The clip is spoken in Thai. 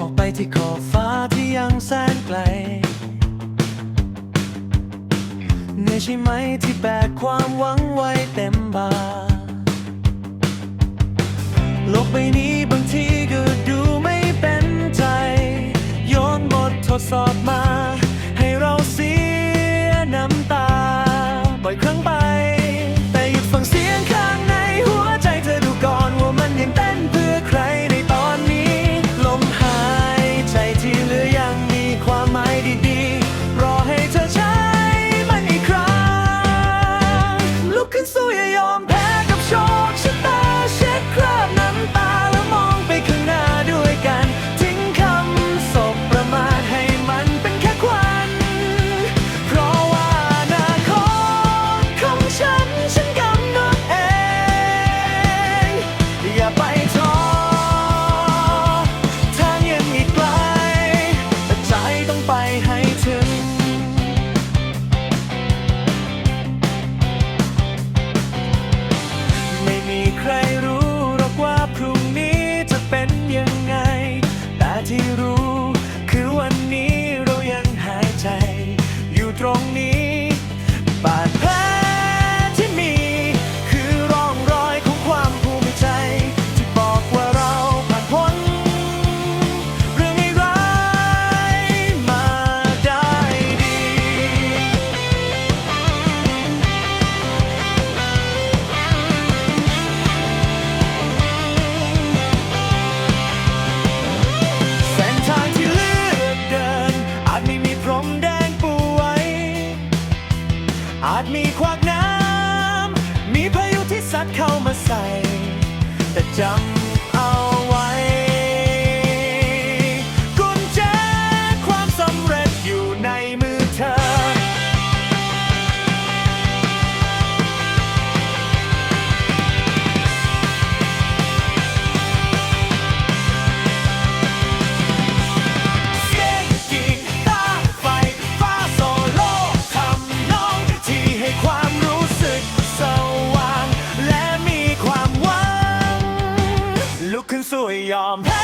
ออกไปที่ขอบฟ้าที่ยังแสนไกลเหนื่อยใช่ไหมที่แบกความหวังไว้เต็มบ่าโลกใบนี้บางทีก็ดูไม่เป็นใจ โยนบททดสอบมา เข้ามาใส่ แต่จำ I'm.